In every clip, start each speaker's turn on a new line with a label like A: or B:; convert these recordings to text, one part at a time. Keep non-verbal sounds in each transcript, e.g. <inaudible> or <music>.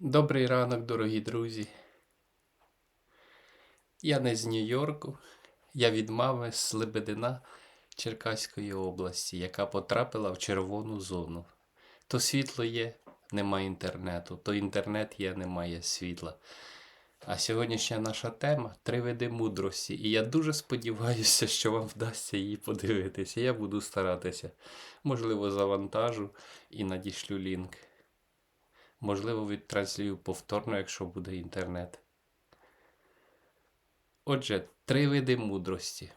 A: Добрий ранок, дорогі друзі. Я не з Нью-Йорку, я від мами з Лебедина Черкаської області, яка потрапила в червону зону. То світло є, немає інтернету, то інтернет є, немає світла. А сьогоднішня наша тема три види мудрості. І я дуже сподіваюся, <laughs> що вам вдасться її подивитися. Я буду старатися. Можливо, завантажу і надішлю лінк. Можливо, відтранслюю повторно, якщо буде інтернет. Отже, три види мудрості.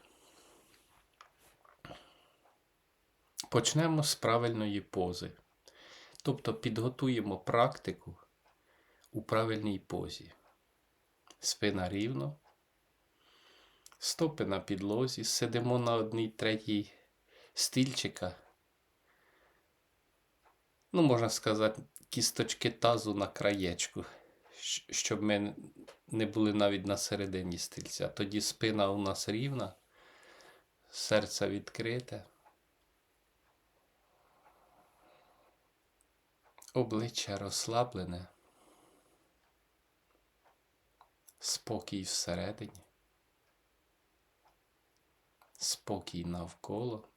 A: Почнемо з правильної пози. Тобто підготуємо практику у правильній позі. Спина рівно, стопи на підлозі, сидимо на одній третій стільчика. Ну, можна сказати, кісточки тазу на краєчку, щоб ми не були навіть на середині стільця. Тоді спина у нас рівна, серце відкрите, обличчя розслаблене, спокій всередині, спокій навколо.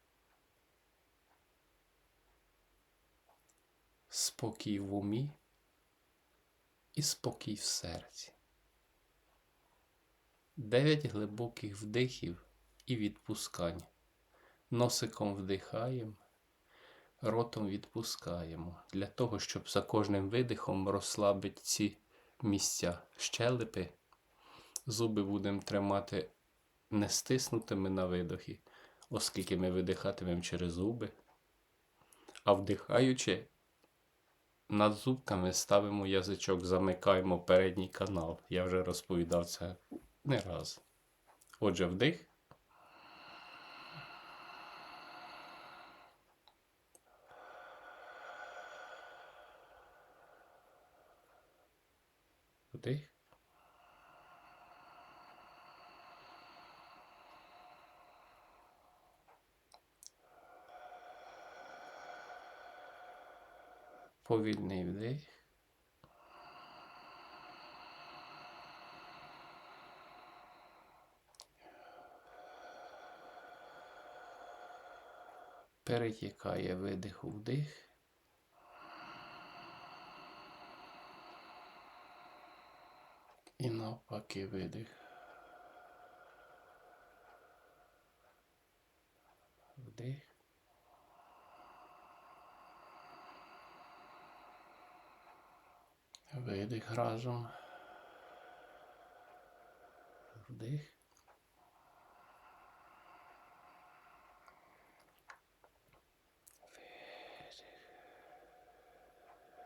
A: Спокій в умі і спокій в серці. Дев'ять глибоких вдихів і відпускань. Носиком вдихаємо, ротом відпускаємо, для того, щоб за кожним видихом розслабити ці місця щелепи. Зуби будемо тримати не стиснутими на видохі, оскільки ми видихатимемо через зуби, а вдихаючи над зубками ставимо язичок, замикаємо передній канал. Я вже розповідав це не раз. Отже, вдих. Вдих. Повільний вдих. Перетікає видих у вдих. І навпаки видих. Вдих. Видих разом. Вдих.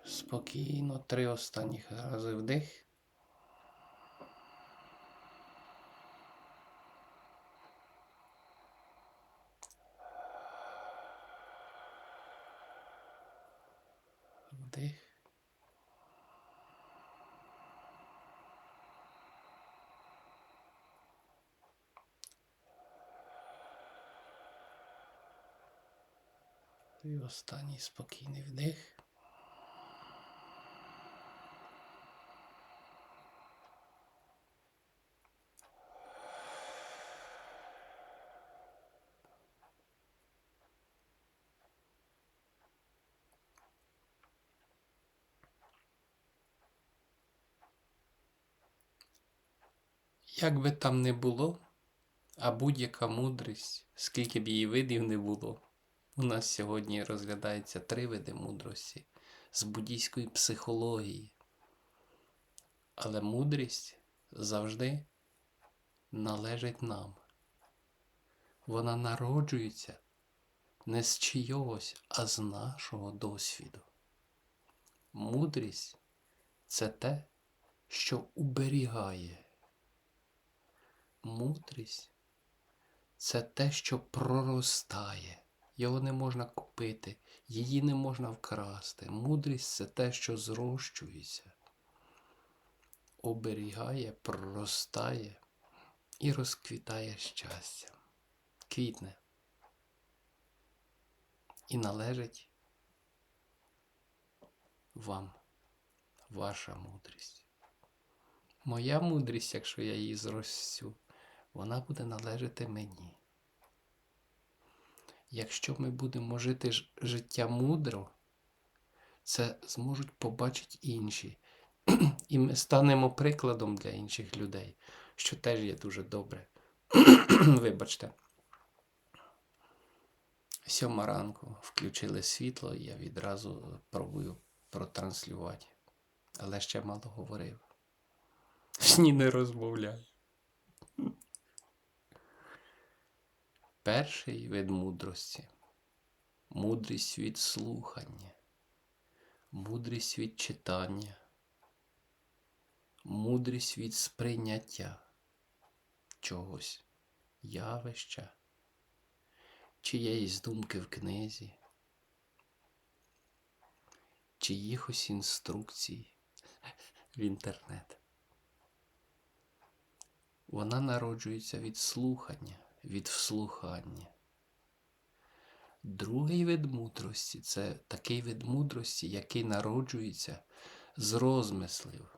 A: Спокійно, три останніх рази вдих. І останній спокійний вдих. Як би там не було, а будь-яка мудрість, скільки б її видів не було, у нас сьогодні розглядається три види мудрості з буддійської психології. Але мудрість завжди належить нам. Вона народжується не з чийогось, а з нашого досвіду. Мудрість це те, що уберігає. Мудрість це те, що проростає. Його не можна купити, її не можна вкрасти. Мудрість це те, що зрощується, оберігає, проростає і розквітає щастям. Квітне. І належить вам. ваша мудрість. Моя мудрість, якщо я її зростю, вона буде належати мені. Якщо ми будемо жити життя мудро, це зможуть побачити інші. І ми станемо прикладом для інших людей, що теж є дуже добре. <clears throat> Вибачте. Сьома ранку включили світло, і я відразу пробую протранслювати. Але ще мало говорив. Ні, не розмовляю. Перший вид мудрості мудрість від слухання, мудрість від читання, мудрість від сприйняття чогось, явища, чиєїсь думки в книзі, чиїхось інструкцій в інтернет. Вона народжується від слухання, від вслухання. Другий вид мудрості це такий вид мудрості, який народжується з розмислів.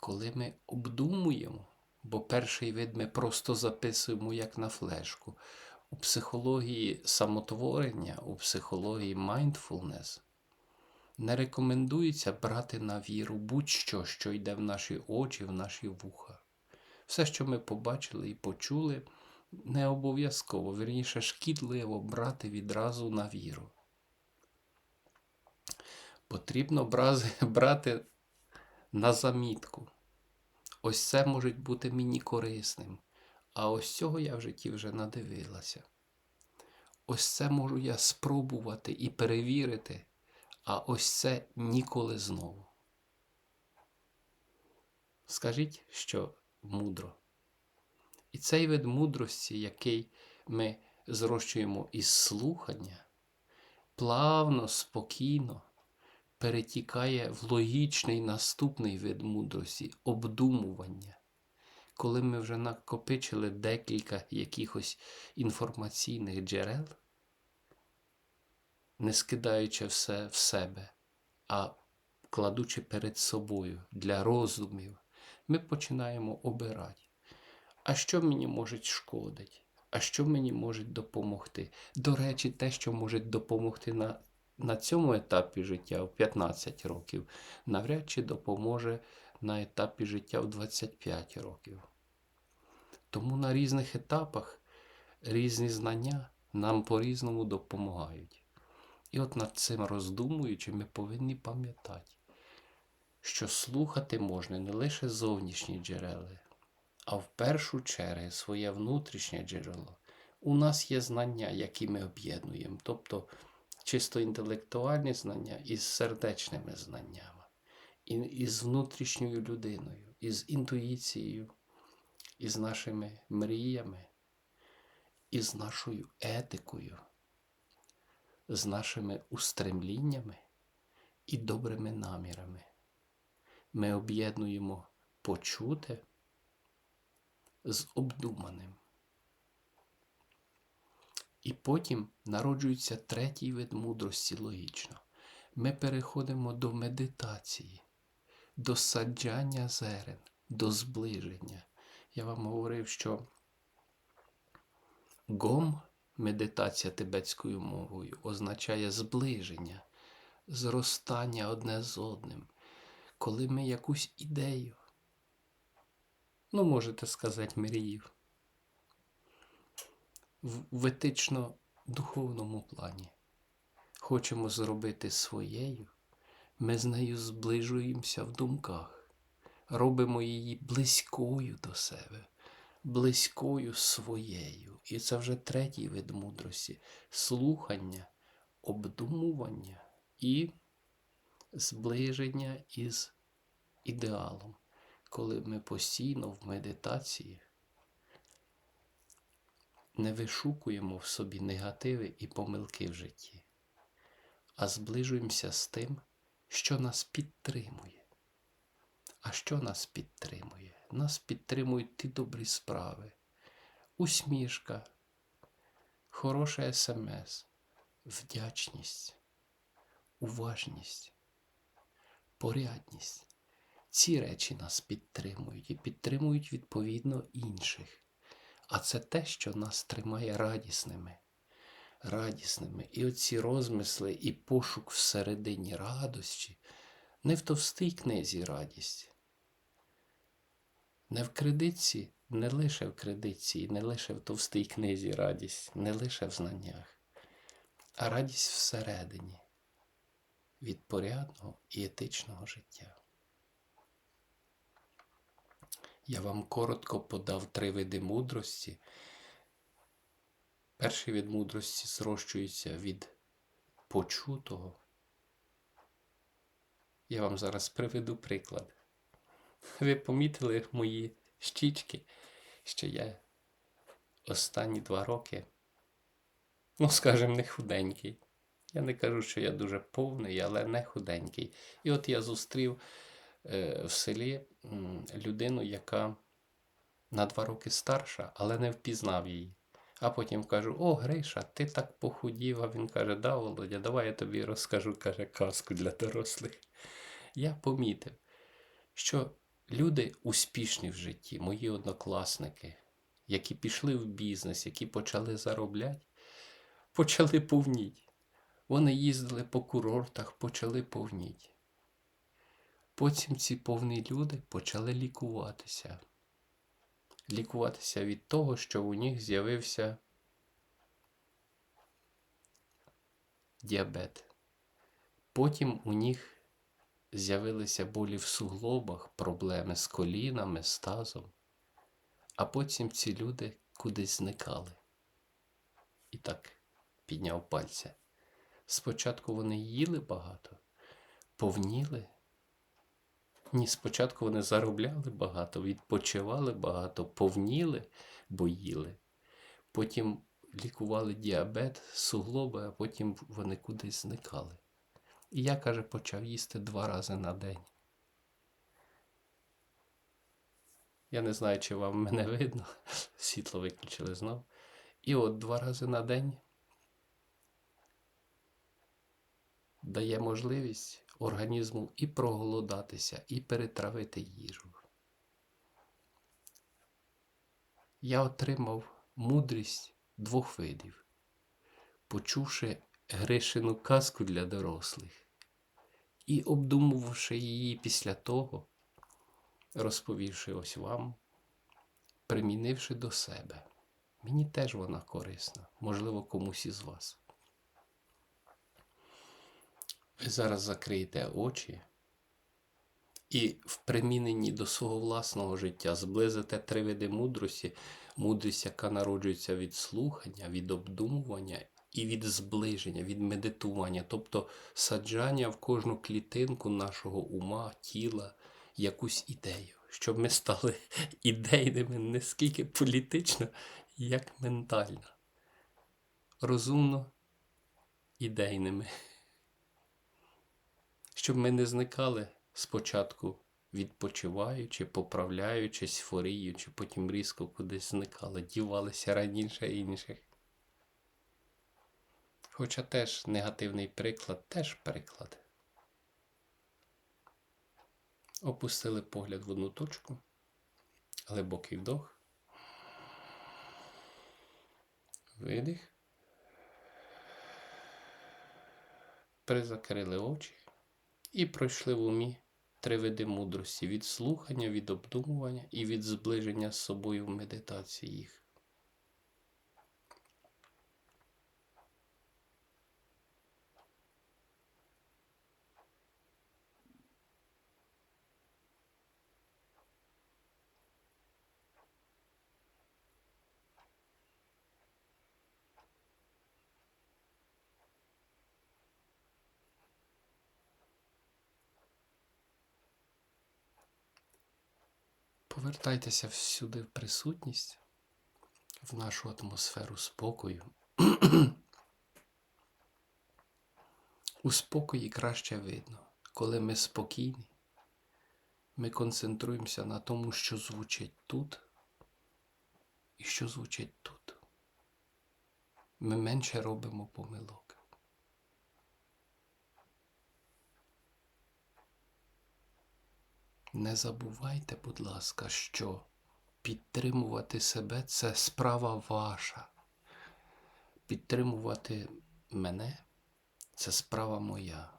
A: Коли ми обдумуємо, бо перший вид ми просто записуємо як на флешку. У психології самотворення, у психології mindfulness не рекомендується брати на віру будь-що, що йде в наші очі, в наші вуха. Все, що ми побачили і почули, не обов'язково, вірніше, шкідливо брати відразу на віру. Потрібно <laughs> брати на замітку. Ось це може бути мені корисним, а ось цього я в житті вже надивилася. Ось це можу я спробувати і перевірити, а ось це ніколи знову. Скажіть, що мудро. І цей вид мудрості, який ми зрощуємо із слухання, плавно, спокійно перетікає в логічний наступний вид мудрості обдумування. Коли ми вже накопичили декілька якихось інформаційних джерел, не скидаючи все в себе, а кладучи перед собою для роздумів, ми починаємо обирати. А що мені може шкодити? А що мені може допомогти? До речі, те, що може допомогти на, на цьому етапі життя в 15 років, навряд чи допоможе на етапі життя в 25 років. Тому на різних етапах різні знання нам по-різному допомагають. І от над цим роздумуючи, ми повинні пам'ятати, що слухати можна не лише зовнішні джерела, а в першу чергу своє внутрішнє джерело. У нас є знання, які ми об'єднуємо, тобто чисто інтелектуальні знання із сердечними знаннями, із внутрішньою людиною, із інтуїцією, із нашими мріями, із нашою етикою, з нашими устремліннями і добрими намірами. Ми об'єднуємо почуте з обдуманим. І потім народжується третій вид мудрості логічно. Ми переходимо до медитації, до саджання зерен, до зближення. Я вам говорив, що гом, медитація тибетською мовою, означає зближення, зростання одне з одним. Коли ми якусь ідею, ну, можете сказати, мріїв, в етично-духовному плані хочемо зробити своєю, ми з нею зближуємося в думках, робимо її близькою до себе, близькою своєю. І це вже третій вид мудрості слухання, обдумування і зближення із ідеалом, коли ми постійно в медитації не вишукуємо в собі негативи і помилки в житті, а зближуємося з тим, що нас підтримує. А що нас підтримує? Нас підтримують ті добрі справи, усмішка, хороше смс, вдячність, уважність, порядність. Ці речі нас підтримують і підтримують відповідно інших. А це те, що нас тримає радісними. Радісними. І оці розмисли і пошук всередині радості не в товстій книзі радість. Не в кредитці, не лише в кредитці, і не лише в товстій книзі радість, не лише в знаннях, а радість всередині від порядного і етичного життя. Я вам коротко подав три види мудрості. Перший від мудрості зрощується від почутого. Я вам зараз приведу приклад. Ви помітили мої щічки, що я останні два роки, ну, скажімо, не худенький. Я не кажу, що я дуже повний, але не худенький. І от я зустрів е, в селі людину, яка на два роки старша, але не впізнав її. А потім кажу: О, Гриша, ти так похудів. А він каже: Да, Володя, давай я тобі розкажу, каже, казку для дорослих. Я помітив, що люди успішні в житті, мої однокласники, які пішли в бізнес, які почали заробляти, почали повніть. Вони їздили по курортах, почали повніть. Потім ці повні люди почали лікуватися. Лікуватися від того, що у них з'явився діабет. Потім у них з'явилися болі в суглобах, проблеми з колінами, з тазом. А потім ці люди кудись зникали. І так підняв пальця. Спочатку вони їли багато, повніли. Ні, спочатку вони заробляли багато, відпочивали багато, повніли, бо їли. Потім лікували діабет, суглоби, а потім вони кудись зникали. І я, каже, почав їсти два рази на день. Я не знаю, чи вам мене <laughs> видно. Світло виключили знов. І от два рази на день дає можливість організму і проголодатися, і перетравити їжу. Я отримав мудрість двох видів, почувши Гришину казку для дорослих і обдумувавши її після того, розповівши ось вам, примінивши до себе. Мені теж вона корисна, можливо, комусь із вас. Ви зараз закриєте очі і в приміненні до свого власного життя зблизите три види мудрості, мудрість, яка народжується від слухання, від обдумування і від зближення, від медитування, тобто саджання в кожну клітинку нашого ума, тіла, якусь ідею, щоб ми стали <laughs> ідейними не скільки політично, як ментально, розумно ідейними щоб ми не зникали спочатку відпочиваючи, поправляючись, хворіючи, потім різко кудись зникали, дівалися раніше інших. Хоча теж негативний приклад, теж приклад. Опустили погляд в одну точку, глибокий вдох, видих, призакрили очі. І пройшли в умі три види мудрості від слухання, від обдумування і від зближення з собою в медитації їх. Повертайтеся всюди в присутність, в нашу атмосферу спокою. У спокої краще видно, коли ми спокійні, ми концентруємося на тому, що звучить тут і що звучить тут. Ми менше робимо помилок. Не забувайте, будь ласка, що підтримувати себе це справа ваша. Підтримувати мене це справа моя.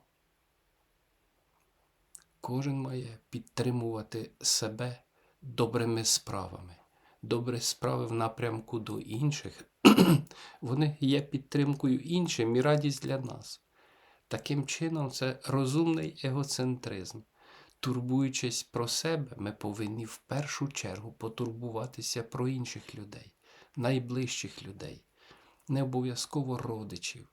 A: Кожен має підтримувати себе добрими справами. Добрі справи в напрямку до інших, вони є підтримкою іншим і радість для нас. Таким чином, це розумний егоцентризм. Турбуючись про себе, ми повинні в першу чергу потурбуватися про інших людей, найближчих людей, не обов'язково родичів.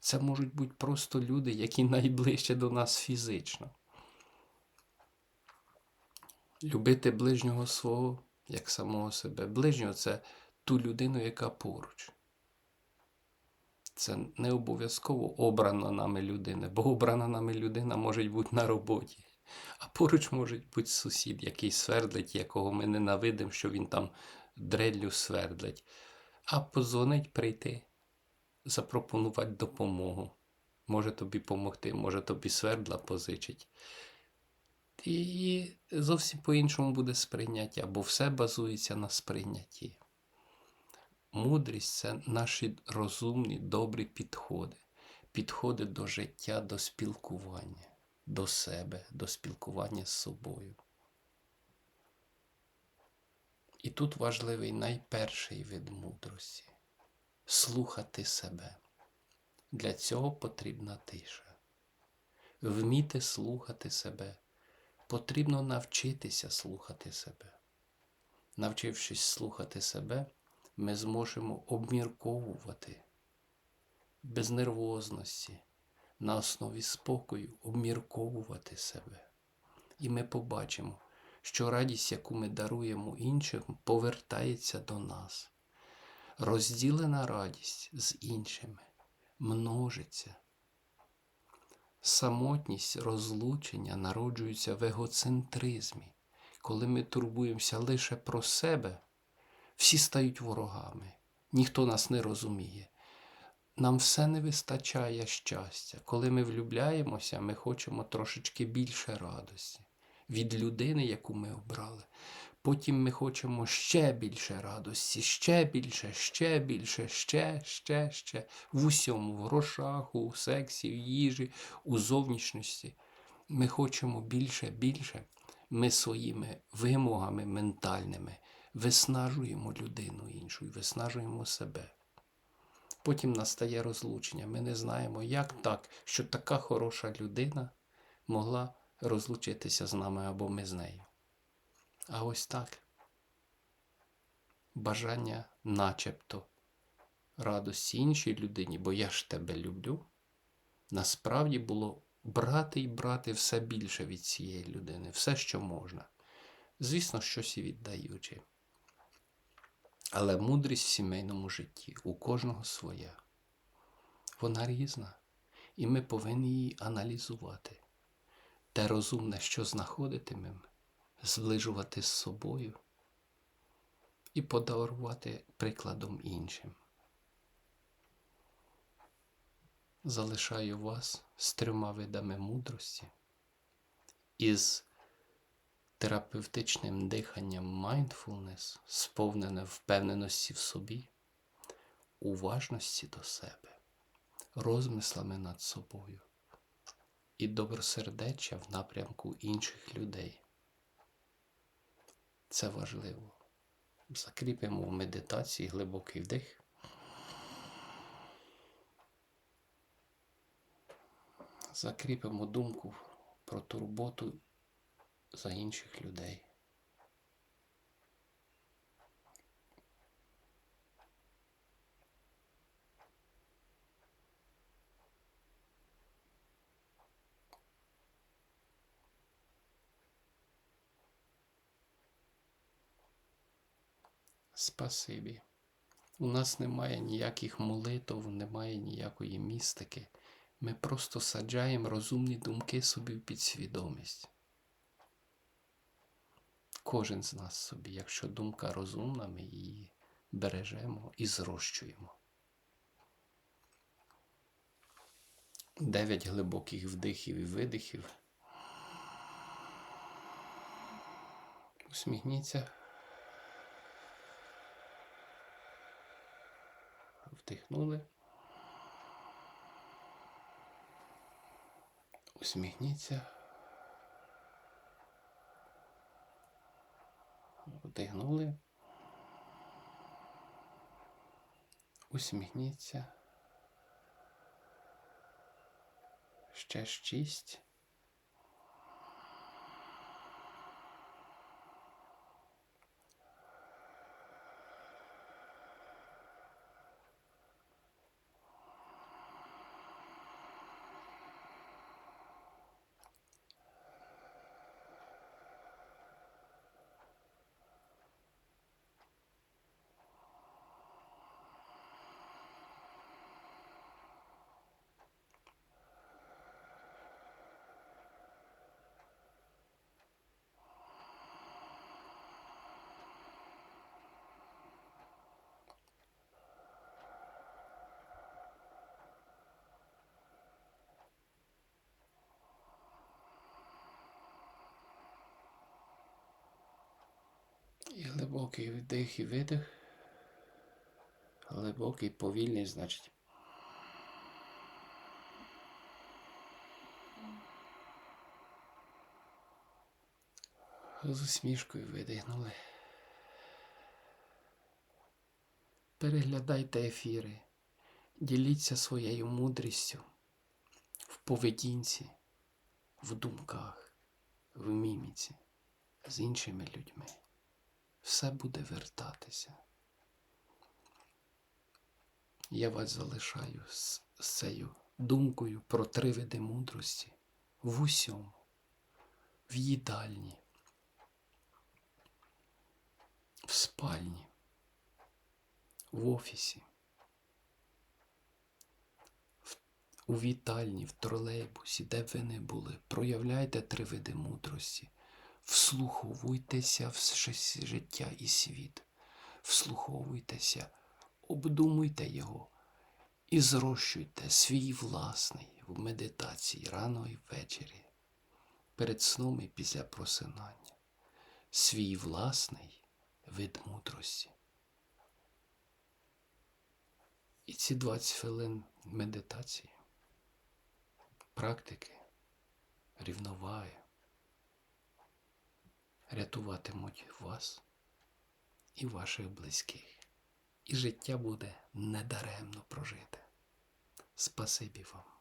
A: Це можуть бути просто люди, які найближче до нас фізично. Любити ближнього свого як самого себе. Ближнього це ту людину, яка поруч. Це не обов'язково обрана нами людина, бо обрана нами людина може бути на роботі. А поруч може бути сусід, який свердлить, якого ми ненавидимо, що він там дреллю свердлить. А позвонить прийти, запропонувати допомогу. Може тобі допомогти, може тобі свердла позичить. І зовсім по-іншому буде сприйняття, бо все базується на сприйнятті. Мудрість це наші розумні, добрі підходи, підходи до життя, до спілкування, до себе, до спілкування з собою. І тут важливий найперший вид мудрості слухати себе. Для цього потрібна тиша. Вміти слухати себе. Потрібно навчитися слухати себе. Навчившись слухати себе, ми зможемо обмірковувати без нервозності, на основі спокою обмірковувати себе. І ми побачимо, що радість, яку ми даруємо іншим, повертається до нас. Розділена радість з іншими множиться. Самотність розлучення народжується в егоцентризмі. Коли ми турбуємося лише про себе, всі стають ворогами, ніхто нас не розуміє. Нам все не вистачає щастя. Коли ми влюбляємося, ми хочемо трошечки більше радості від людини, яку ми обрали. Потім ми хочемо ще більше радості, ще більше, ще більше, ще, ще, ще. В усьому, в грошах, у сексі, в їжі, у зовнішності. Ми хочемо більше, більше. Ми своїми вимогами ментальними виснажуємо людину іншу виснажуємо себе. Потім настає розлучення. Ми не знаємо, як так, що така хороша людина могла розлучитися з нами або ми з нею. А ось так. Бажання начебто радості іншій людині, бо я ж тебе люблю, насправді було брати і брати все більше від цієї людини, все, що можна. Звісно, щось і віддаючи. Але мудрість в сімейному житті у кожного своя. Вона різна, і ми повинні її аналізувати. Те розумне, що знаходитимемо, зближувати з собою і подарувати прикладом іншим. Залишаю вас з трьома видами мудрості із терапевтичним диханням mindfulness, сповнене впевненості в собі, уважності до себе, розмислами над собою і добросердеччя в напрямку інших людей. Це важливо. Закріпимо в медитації глибокий вдих. Закріпимо думку про турботу за інших людей. Спасибі. У нас немає ніяких молитв, немає ніякої містики. Ми просто саджаємо розумні думки собі в підсвідомість. Кожен з нас собі, якщо думка розумна, ми її бережемо і зрощуємо. Дев'ять глибоких вдихів і видихів. Усміхніться. Вдихнули. Усміхніться. Вдихнули. Усміхніться. Ще шість. І глибокий вдих і видих. Глибокий, повільний, значить. З усмішкою видихнули. Переглядайте ефіри, діліться своєю мудрістю в поведінці, в думках, в міміці з іншими людьми все буде вертатися. Я вас залишаю з, цією думкою про три види мудрості в усьому, в їдальні, в спальні, в офісі, в, у вітальні, в тролейбусі, де б ви не були. Проявляйте три види мудрості. Вслуховуйтеся в життя і світ, вслуховуйтеся, обдумуйте його і зрощуйте свій власний в медитації рано і ввечері, перед сном і після просинання, свій власний вид мудрості. І ці 20 хвилин медитації, практики, рівноваги рятуватимуть вас і ваших близьких. І життя буде недаремно прожите. Спасибі вам.